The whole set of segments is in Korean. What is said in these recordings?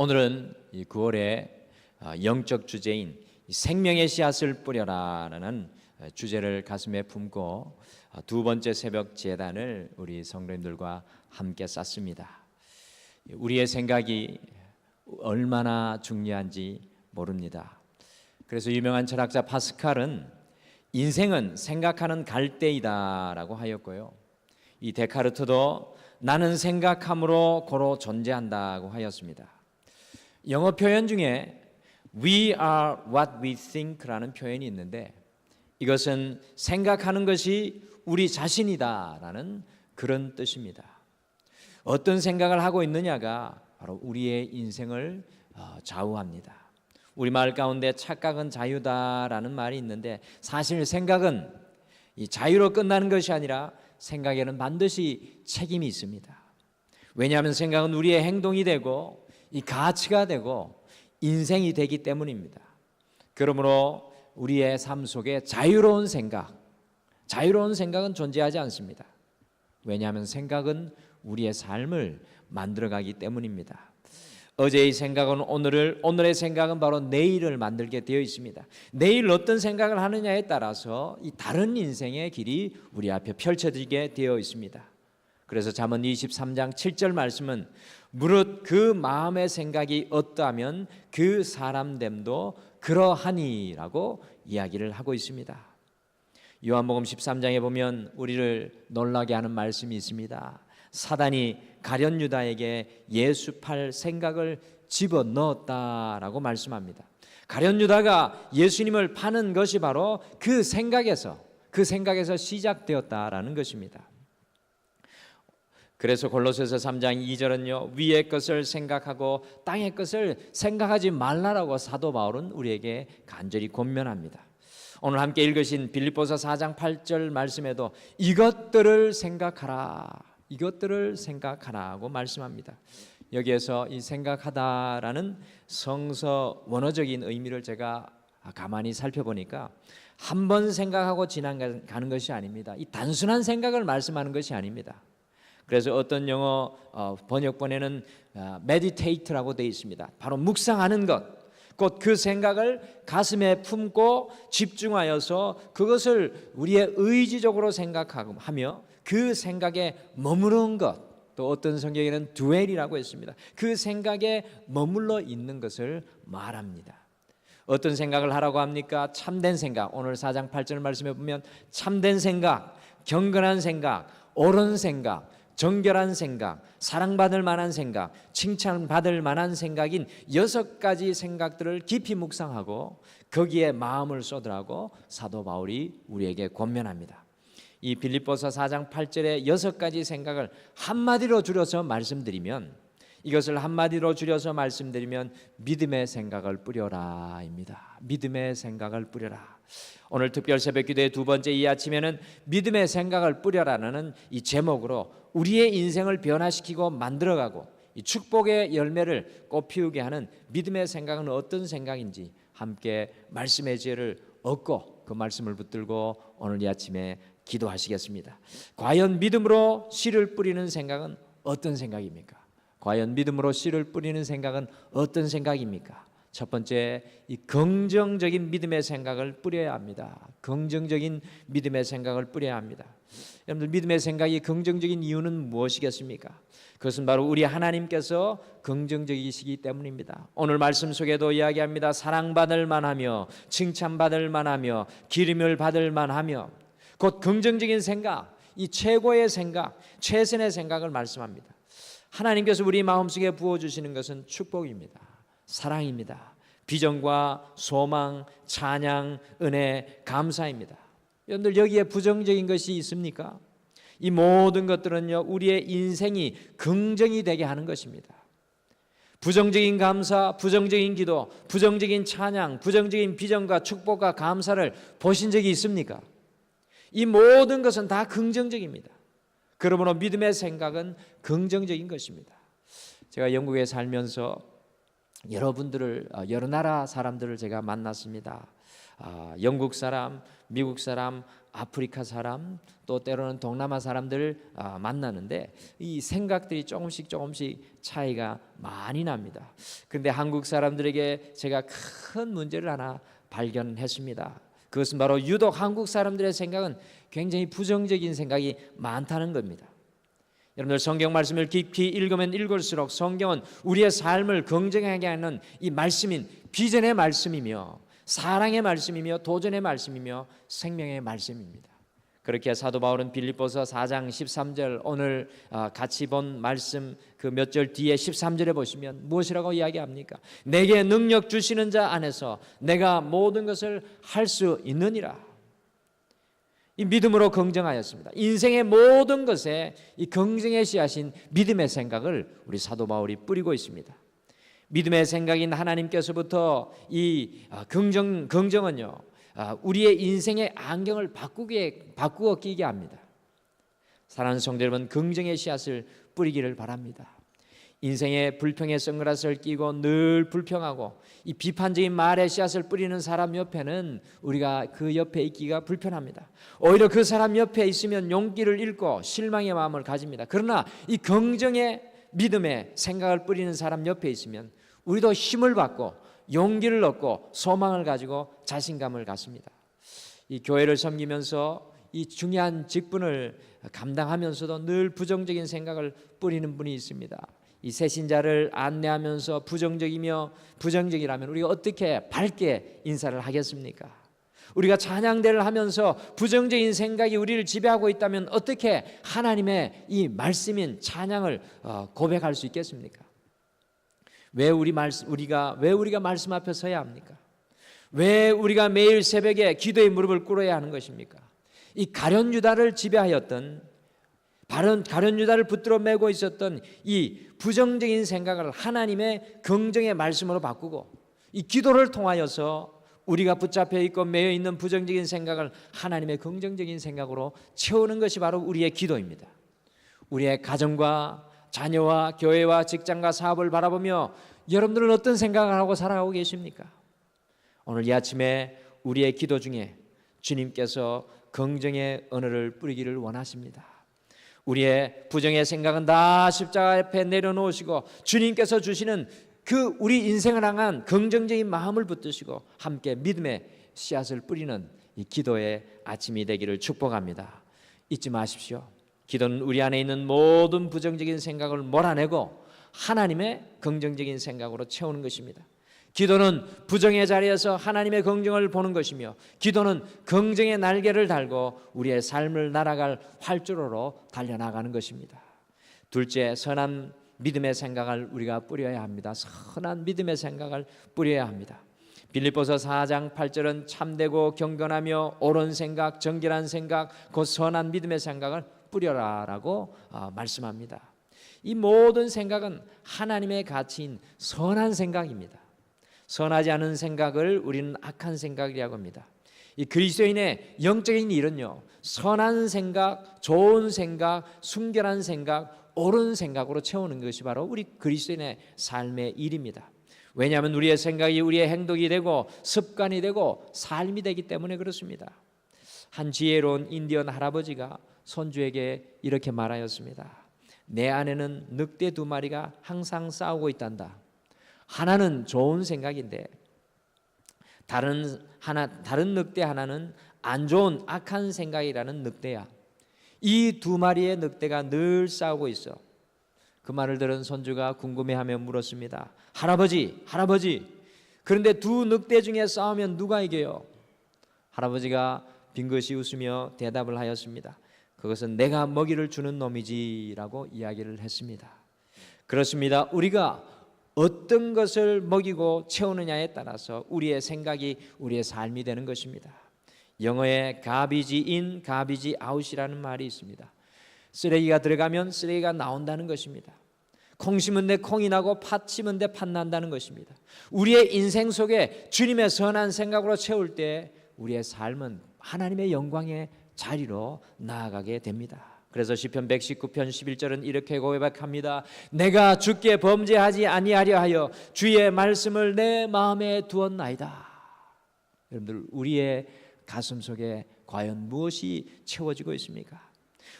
오늘은 이 9월의 어, 영적 주제인 이 생명의 씨앗을 뿌려라라는 어, 주제를 가슴에 품고 어, 두 번째 새벽 재단을 우리 성도님들과 함께 쌌습니다. 우리의 생각이 얼마나 중요한지 모릅니다. 그래서 유명한 철학자 파스칼은 인생은 생각하는 갈대이다라고 하였고요. 이 데카르트도 나는 생각함으로 고로 존재한다고 하였습니다. 영어 표현 중에 we are what we think라는 표현이 있는데 이것은 생각하는 것이 우리 자신이다라는 그런 뜻입니다. 어떤 생각을 하고 있느냐가 바로 우리의 인생을 어, 좌우합니다. 우리 말 가운데 착각은 자유다라는 말이 있는데 사실 생각은 이 자유로 끝나는 것이 아니라 생각에는 반드시 책임이 있습니다. 왜냐하면 생각은 우리의 행동이 되고 이 가치가 되고 인생이 되기 때문입니다. 그러므로 우리의 삶 속에 자유로운 생각, 자유로운 생각은 존재하지 않습니다. 왜냐하면 생각은 우리의 삶을 만들어가기 때문입니다. 어제의 생각은 오늘을, 오늘의 생각은 바로 내일을 만들게 되어 있습니다. 내일 어떤 생각을 하느냐에 따라서 이 다른 인생의 길이 우리 앞에 펼쳐지게 되어 있습니다. 그래서 잠언 23장 7절 말씀은 무릇 그 마음의 생각이 어떠하면 그 사람됨도 그러하니라고 이야기를 하고 있습니다. 요한복음 13장에 보면 우리를 놀라게 하는 말씀이 있습니다. 사단이 가련 유다에게 예수 팔 생각을 집어 넣었다라고 말씀합니다. 가련 유다가 예수님을 파는 것이 바로 그 생각에서 그 생각에서 시작되었다라는 것입니다. 그래서 골로새서 3장 2절은요. 위의 것을 생각하고 땅의 것을 생각하지 말라라고 사도 바울은 우리에게 간절히 권면합니다. 오늘 함께 읽으신 빌립보서 4장 8절 말씀에도 이것들을 생각하라. 이것들을 생각하라고 말씀합니다. 여기에서 이 생각하다라는 성서 원어적인 의미를 제가 가만히 살펴보니까 한 번 생각하고 지나가는 것이 아닙니다. 이 단순한 생각을 말씀하는 것이 아닙니다. 그래서 어떤 영어 어, 번역본에는 어, meditate라고 되어 있습니다. 바로 묵상하는 것. 곧 그 생각을 가슴에 품고 집중하여서 그것을 우리의 의지적으로 생각하며 그 생각에 머무르는 것. 또 어떤 성경에는 두엘이라고 했습니다. 그 생각에 머물러 있는 것을 말합니다. 어떤 생각을 하라고 합니까? 참된 생각. 오늘 4장 8절 말씀에 보면 참된 생각, 경건한 생각, 옳은 생각, 정결한 생각, 사랑받을 만한 생각, 칭찬받을 만한 생각인 여섯 가지 생각들을 깊이 묵상하고 거기에 마음을 쏟으라고 사도 바울이 우리에게 권면합니다. 이 빌립보서 4장 8절의 여섯 가지 생각을 한마디로 줄여서 말씀드리면 이것을 한마디로 줄여서 말씀드리면 믿음의 생각을 뿌려라입니다. 믿음의 생각을 뿌려라. 오늘 특별 새벽 기도의 두 번째 이 아침에는 믿음의 생각을 뿌려라는 이 제목으로 우리의 인생을 변화시키고 만들어가고 이 축복의 열매를 꽃피우게 하는 믿음의 생각은 어떤 생각인지 함께 말씀의 지혜를 얻고 그 말씀을 붙들고 오늘 이 아침에 기도하시겠습니다. 과연 믿음으로 씨를 뿌리는 생각은 어떤 생각입니까? 과연 믿음으로 씨를 뿌리는 생각은 어떤 생각입니까? 첫 번째 이 긍정적인 믿음의 생각을 뿌려야 합니다. 긍정적인 믿음의 생각을 뿌려야 합니다. 여러분들 믿음의 생각이 긍정적인 이유는 무엇이겠습니까? 그것은 바로 우리 하나님께서 긍정적이시기 때문입니다. 오늘 말씀 속에도 이야기합니다. 사랑받을 만하며 칭찬받을 만하며 기름을 받을 만하며 곧 긍정적인 생각, 이 최고의 생각, 최선의 생각을 말씀합니다. 하나님께서 우리 마음속에 부어 주시는 것은 축복입니다. 사랑입니다. 비전과 소망, 찬양, 은혜, 감사입니다. 여러분들 여기에 부정적인 것이 있습니까? 이 모든 것들은요 우리의 인생이 긍정이 되게 하는 것입니다. 부정적인 감사, 부정적인 기도, 부정적인 찬양, 부정적인 비전과 축복과 감사를 보신 적이 있습니까? 이 모든 것은 다 긍정적입니다. 그러므로 믿음의 생각은 긍정적인 것입니다. 제가 영국에 살면서 여러분들을 어, 여러 나라 사람들을 제가 만났습니다. 아, 영국 사람, 미국 사람, 아프리카 사람, 또 때로는 동남아 사람들 아, 만나는데 이 생각들이 조금씩 조금씩 차이가 많이 납니다. 근데 한국 사람들에게 제가 큰 문제를 하나 발견했습니다. 그것은 바로 유독 한국 사람들의 생각은 굉장히 부정적인 생각이 많다는 겁니다. 여러분들 성경 말씀을 깊이 읽으면 읽을수록 성경은 우리의 삶을 긍정하게 하는 이 말씀인 비전의 말씀이며 사랑의 말씀이며 도전의 말씀이며 생명의 말씀입니다. 그렇게 사도 바울은 빌립보서 4장 13절 오늘 아, 같이 본 말씀 그 몇 절 뒤에 13절에 보시면 무엇이라고 이야기합니까? 내게 능력 주시는 자 안에서 내가 모든 것을 할 수 있느니라. 이 믿음으로 긍정하였습니다. 인생의 모든 것에 이 긍정의 씨앗인 믿음의 생각을 우리 사도 바울이 뿌리고 있습니다. 믿음의 생각인 하나님께서부터 이 아, 긍정 긍정은요 아, 우리의 인생의 안경을 바꾸게 바꾸어 끼게 합니다. 사랑하는 성도 여러분, 긍정의 씨앗을 뿌리기를 바랍니다. 인생의 불평의 선글라스를 끼고 늘 불평하고 이 비판적인 말의 씨앗을 뿌리는 사람 옆에는 우리가 그 옆에 있기가 불편합니다. 오히려 그 사람 옆에 있으면 용기를 잃고 실망의 마음을 가집니다. 그러나 이 긍정의 믿음의 생각을 뿌리는 사람 옆에 있으면 우리도 힘을 받고 용기를 얻고 소망을 가지고 자신감을 갖습니다. 이 교회를 섬기면서 이 중요한 직분을 감당하면서도 늘 부정적인 생각을 뿌리는 분이 있습니다. 이 새신자를 안내하면서 부정적이며 부정적이라면 우리가 어떻게 밝게 인사를 하겠습니까? 우리가 찬양대를 하면서 부정적인 생각이 우리를 지배하고 있다면 어떻게 하나님의 이 말씀인 찬양을 어, 고백할 수 있겠습니까? 왜 우리 말씀 우리가 왜 우리가 말씀 앞에 서야 합니까? 왜 우리가 매일 새벽에 기도의 무릎을 꿇어야 하는 것입니까? 이 가련 유다를 지배하였던 바른 가련 유다를 붙들어 매고 있었던 이 부정적인 생각을 하나님의 긍정의 말씀으로 바꾸고 이 기도를 통하여서 우리가 붙잡혀 있고 매여 있는 부정적인 생각을 하나님의 긍정적인 생각으로 채우는 것이 바로 우리의 기도입니다. 우리의 가정과 자녀와 교회와 직장과 사업을 바라보며 여러분들은 어떤 생각을 하고 살아가고 계십니까? 오늘 이 아침에 우리의 기도 중에 주님께서 긍정의 언어를 뿌리기를 원하십니다. 우리의 부정의 생각은 다 십자가 앞에 내려놓으시고 주님께서 주시는 그 우리 인생을 향한 긍정적인 마음을 붙드시고 함께 믿음의 씨앗을 뿌리는 이 기도의 아침이 되기를 축복합니다. 잊지 마십시오. 기도는 우리 안에 있는 모든 부정적인 생각을 몰아내고 하나님의 긍정적인 생각으로 채우는 것입니다. 기도는 부정의 자리에서 하나님의 긍정을 보는 것이며 기도는 긍정의 날개를 달고 우리의 삶을 날아갈 활주로로 달려나가는 것입니다. 둘째, 선한 믿음의 생각을 우리가 뿌려야 합니다. 선한 믿음의 생각을 뿌려야 합니다. 빌립보서 4장 8절은 참되고 경건하며 옳은 생각, 정결한 생각, 그 선한 믿음의 생각을 뿌려라라고 아, 말씀합니다. 이 모든 생각은 하나님의 가치인 선한 생각입니다. 선하지 않은 생각을 우리는 악한 생각이라고 합니다. 이 그리스도인의 영적인 일은요. 선한 생각, 좋은 생각, 순결한 생각, 옳은 생각으로 채우는 것이 바로 우리 그리스도인의 삶의 일입니다. 왜냐하면 우리의 생각이 우리의 행동이 되고 습관이 되고 삶이 되기 때문에 그렇습니다. 한 지혜로운 인디언 할아버지가 손주에게 이렇게 말하였습니다. 내 안에는 늑대 두 마리가 항상 싸우고 있단다. 하나는 좋은 생각인데 다른 하나 다른 늑대 하나는 안 좋은 악한 생각이라는 늑대야. 이 두 마리의 늑대가 늘 싸우고 있어. 그 말을 들은 손주가 궁금해하며 물었습니다. 할아버지, 할아버지. 그런데 두 늑대 중에 싸우면 누가 이겨요? 할아버지가 빙긋이 웃으며 대답을 하였습니다. 그것은 내가 먹이를 주는 놈이지라고 이야기를 했습니다. 그렇습니다. 우리가 어떤 것을 먹이고 채우느냐에 따라서 우리의 생각이 우리의 삶이 되는 것입니다. 영어에 garbage in, garbage out이라는 말이 있습니다. 쓰레기가 들어가면 쓰레기가 나온다는 것입니다. 콩 심은 데 콩이 나고 팥 심은 데 팥 난다는 것입니다. 우리의 인생 속에 주님의 선한 생각으로 채울 때 우리의 삶은 하나님의 영광의 자리로 나아가게 됩니다. 그래서 시편 119편 11절은 이렇게 고백합니다. 내가 주께 범죄하지 아니하려 하여 주의 말씀을 내 마음에 두었나이다. 여러분들 우리의 가슴 속에 과연 무엇이 채워지고 있습니까?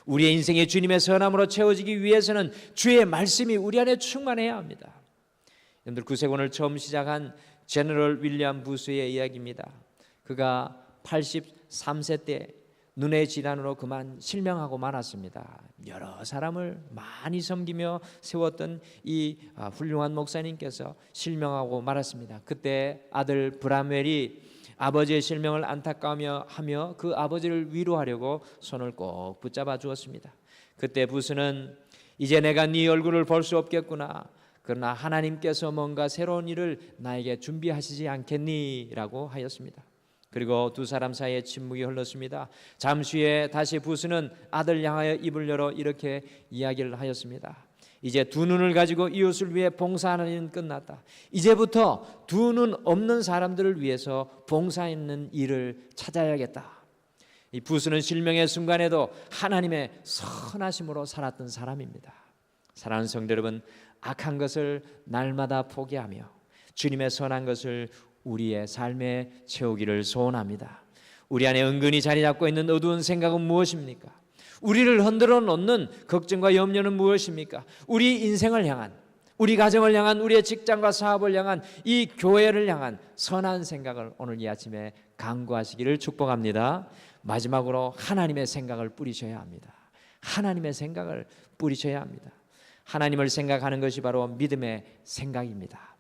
우리의 인생이 주님의 선함으로 채워지기 위해서는 주의 말씀이 우리 안에 충만해야 합니다. 여러분들 구세군을 처음 시작한 제너럴 윌리엄 부스의 이야기입니다. 그가 83세 때 눈의 질환으로 그만 실명하고 말았습니다. 여러 사람을 많이 섬기며 세웠던 이 아, 훌륭한 목사님께서 실명하고 말았습니다. 그때 아들 브람웰이 아버지의 실명을 안타까워하며 하며 그 아버지를 위로하려고 손을 꼭 붙잡아 주었습니다. 그때 부스는 이제 내가 네 얼굴을 볼 수 없겠구나. 그러나 하나님께서 뭔가 새로운 일을 나에게 준비하시지 않겠니라고 하였습니다. 그리고 두 사람 사이에 침묵이 흘렀습니다. 잠시 후에 다시 부스는 아들 향하여 입을 열어 이렇게 이야기를 하였습니다. 이제 두 눈을 가지고 이웃을 위해 봉사하는 일은 끝났다. 이제부터 두 눈 없는 사람들을 위해서 봉사하는 일을 찾아야겠다. 이 부스는 실명의 순간에도 하나님의 선하심으로 살았던 사람입니다. 사랑하는 성도 여러분, 악한 것을 날마다 포기하며 주님의 선한 것을 우리의 삶에 채우기를 소원합니다. 우리 안에 은근히 자리 잡고 있는 어두운 생각은 무엇입니까? 우리를 흔들어 놓는 걱정과 염려는 무엇입니까? 우리 인생을 향한 우리 가정을 향한 우리의 직장과 사업을 향한 이 교회를 향한 선한 생각을 오늘 이 아침에 강구하시기를 축복합니다. 마지막으로 하나님의 생각을 뿌리셔야 합니다. 하나님의 생각을 뿌리셔야 합니다. 하나님을 생각하는 것이 바로 믿음의 생각입니다.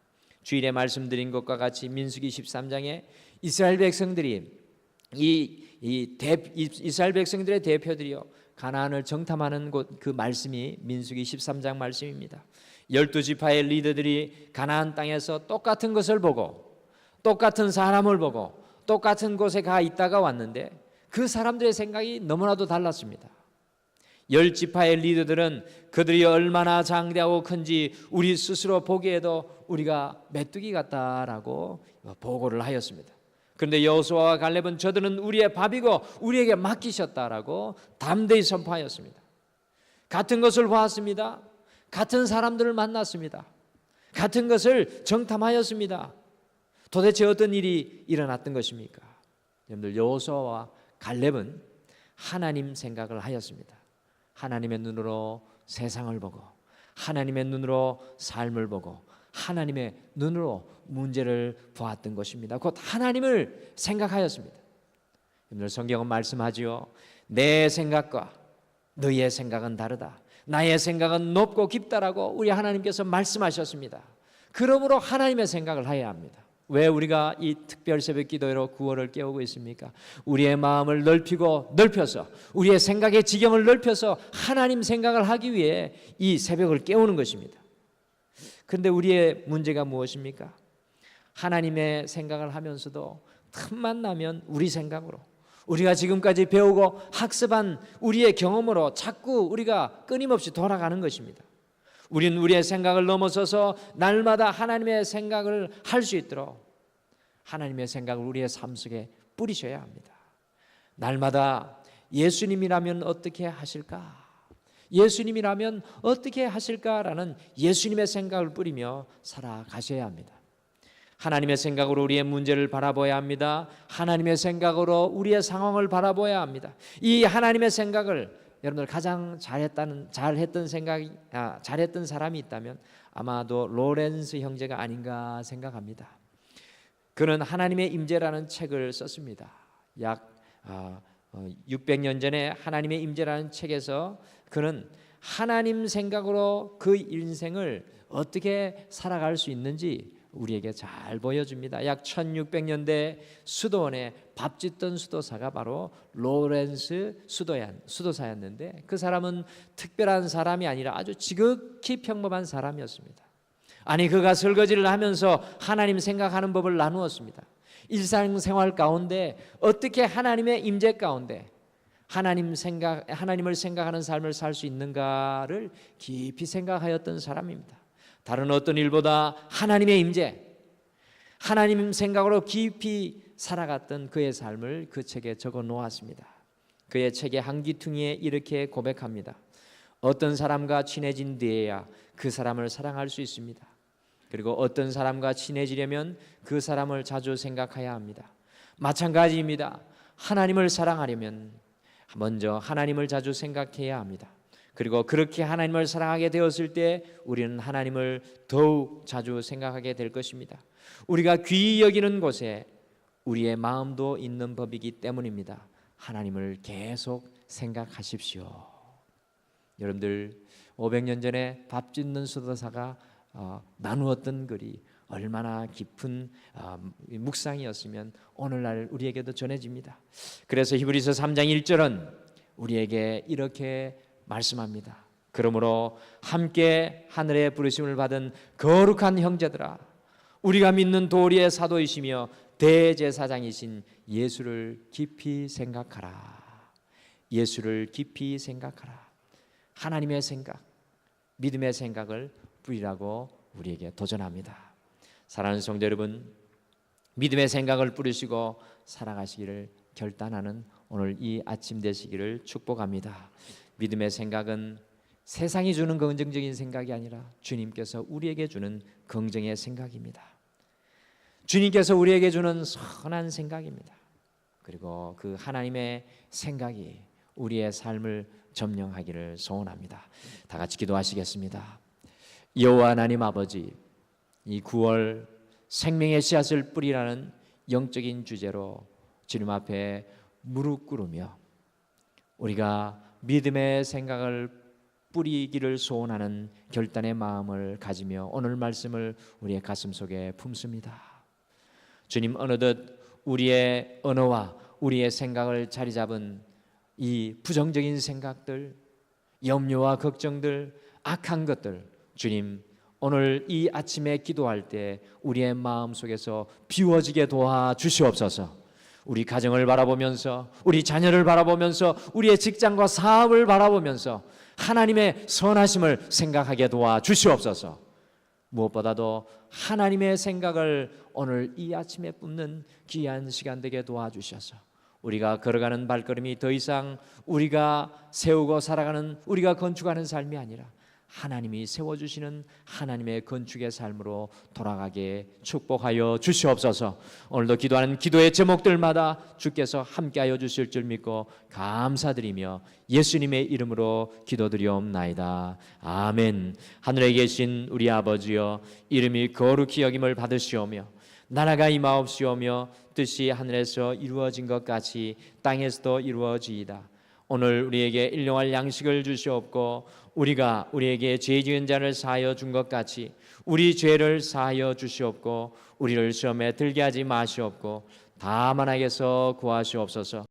주일에 말씀드린 것과 같이 민수기 13장에 이스라엘 백성들이 이, 이 대, 이스라엘 백성들의 대표들이요 가나안을 정탐하는 곳 그 말씀이 민수기 13장 말씀입니다. 열두 지파의 리더들이 가나안 땅에서 똑같은 것을 보고 똑같은 사람을 보고 똑같은 곳에 가 있다가 왔는데 그 사람들의 생각이 너무나도 달랐습니다. 열 지파의 리더들은 그들이 얼마나 장대하고 큰지 우리 스스로 보기에도 우리가 메뚜기 같다라고 보고를 하였습니다. 그런데 여호수아와 갈렙은 저들은 우리의 밥이고 우리에게 맡기셨다라고 담대히 선포하였습니다. 같은 것을 보았습니다. 같은 사람들을 만났습니다. 같은 것을 정탐하였습니다. 도대체 어떤 일이 일어났던 것입니까? 여러분들 여호수아와 갈렙은 하나님 생각을 하였습니다. 하나님의 눈으로 세상을 보고 하나님의 눈으로 삶을 보고 하나님의 눈으로 문제를 보았던 것입니다. 곧 하나님을 생각하였습니다. 오늘 성경은 말씀하지요. 내 생각과 너의 생각은 다르다. 나의 생각은 높고 깊다라고 우리 하나님께서 말씀하셨습니다. 그러므로 하나님의 생각을 해야 합니다. 왜 우리가 이 특별 새벽 기도로 구원을 깨우고 있습니까? 우리의 마음을 넓히고 넓혀서 우리의 생각의 지경을 넓혀서 하나님 생각을 하기 위해 이 새벽을 깨우는 것입니다. 그런데 우리의 문제가 무엇입니까? 하나님의 생각을 하면서도 틈만 나면 우리 생각으로 우리가 지금까지 배우고 학습한 우리의 경험으로 자꾸 우리가 끊임없이 돌아가는 것입니다. 우리는 우리의 생각을 넘어서서 날마다 하나님의 생각을 할 수 있도록 하나님의 생각을 우리의 삶 속에 뿌리셔야 합니다. 날마다 예수님이라면 어떻게 하실까? 예수님이라면 어떻게 하실까라는 예수님의 생각을 뿌리며 살아가셔야 합니다. 하나님의 생각으로 우리의 문제를 바라봐야 합니다. 하나님의 생각으로 우리의 상황을 바라봐야 합니다. 이 하나님의 생각을 여러분들 가장 잘했다는 잘했던 생각 아, 잘했던 사람이 있다면 아마도 로렌스 형제가 아닌가 생각합니다. 그는 하나님의 임재라는 책을 썼습니다. 약 아, 600년 어, 전에 하나님의 임재라는 책에서 그는 하나님 생각으로 그 인생을 어떻게 살아갈 수 있는지 우리에게 잘 보여줍니다. 약 1600년대 수도원에 밥 짓던 수도사가 바로 로렌스 수도yan, 수도사였는데 그 사람은 특별한 사람이 아니라 아주 지극히 평범한 사람이었습니다. 아니 그가 설거지를 하면서 하나님 생각하는 법을 나누었습니다. 일상생활 가운데 어떻게 하나님의 임재 가운데 하나님 생각 하나님을 생각하는 삶을 살 수 있는가를 깊이 생각하였던 사람입니다. 다른 어떤 일보다 하나님의 임재, 하나님 생각으로 깊이 살아갔던 그의 삶을 그 책에 적어 놓았습니다. 그의 책의 한 기퉁이에 이렇게 고백합니다. 어떤 사람과 친해진 뒤에야 그 사람을 사랑할 수 있습니다. 그리고 어떤 사람과 친해지려면 그 사람을 자주 생각해야 합니다. 마찬가지입니다. 하나님을 사랑하려면 먼저 하나님을 자주 생각해야 합니다. 그리고 그렇게 하나님을 사랑하게 되었을 때 우리는 하나님을 더욱 자주 생각하게 될 것입니다. 우리가 귀히 여기는 곳에 우리의 마음도 있는 법이기 때문입니다. 하나님을 계속 생각하십시오. 여러분들 500년 전에 밥 짓는 수도사가 어, 나누었던 글이 얼마나 깊은 어, 묵상이었으면 오늘날 우리에게도 전해집니다. 그래서 히브리서 3장 1절은 우리에게 이렇게 말씀합니다. 그러므로 함께 하늘의 부르심을 받은 거룩한 형제들아 우리가 믿는 도리의 사도이시며 대제사장이신 예수를 깊이 생각하라. 예수를 깊이 생각하라. 하나님의 생각, 믿음의 생각을 뿌리라고 우리에게 도전합니다. 사랑하는 성도 여러분, 믿음의 생각을 뿌리시고 살아가시기를 결단하는 오늘 이 아침 되시기를 축복합니다. 믿음의 생각은 세상이 주는 긍정적인 생각이 아니라 주님께서 우리에게 주는 긍정의 생각입니다. 주님께서 우리에게 주는 선한 생각입니다. 그리고 그 하나님의 생각이 우리의 삶을 점령하기를 소원합니다. 다 같이 기도하시겠습니다. 여호와 하나님 아버지, 이 9월 생명의 씨앗을 뿌리라는 영적인 주제로 주님 앞에 무릎 꿇으며 우리가 믿음의 생각을 뿌리기를 소원하는 결단의 마음을 가지며 오늘 말씀을 우리의 가슴 속에 품습니다. 주님 어느덧 우리의 언어와 우리의 생각을 자리 잡은 이 부정적인 생각들, 염려와 걱정들, 악한 것들, 주님 오늘 이 아침에 기도할 때 우리의 마음 속에서 비워지게 도와 주시옵소서. 우리 가정을 바라보면서 우리 자녀를 바라보면서 우리의 직장과 사업을 바라보면서 하나님의 선하심을 생각하게 도와 주시옵소서. 무엇보다도 하나님의 생각을 오늘 이 아침에 뿜는 귀한 시간 되게 도와주셔서 우리가 걸어가는 발걸음이 더 이상 우리가 세우고 살아가는 우리가 건축하는 삶이 아니라 하나님이 세워주시는 하나님의 건축의 삶으로 돌아가게 축복하여 주시옵소서. 오늘도 기도하는 기도의 제목들마다 주께서 함께하여 주실 줄 믿고 감사드리며 예수님의 이름으로 기도드리옵나이다. 아멘. 하늘에 계신 우리 아버지여 이름이 거룩히 여김을 받으시오며 나라가 임하옵시오며 뜻이 하늘에서 이루어진 것 같이 땅에서도 이루어지이다. 오늘 우리에게 일용할 양식을 주시옵고 우리가 우리에게 죄 지은 자를 사하여 준 것 같이 우리 죄를 사하여 주시옵고 우리를 시험에 들게 하지 마시옵고 다만하게서 구하시옵소서.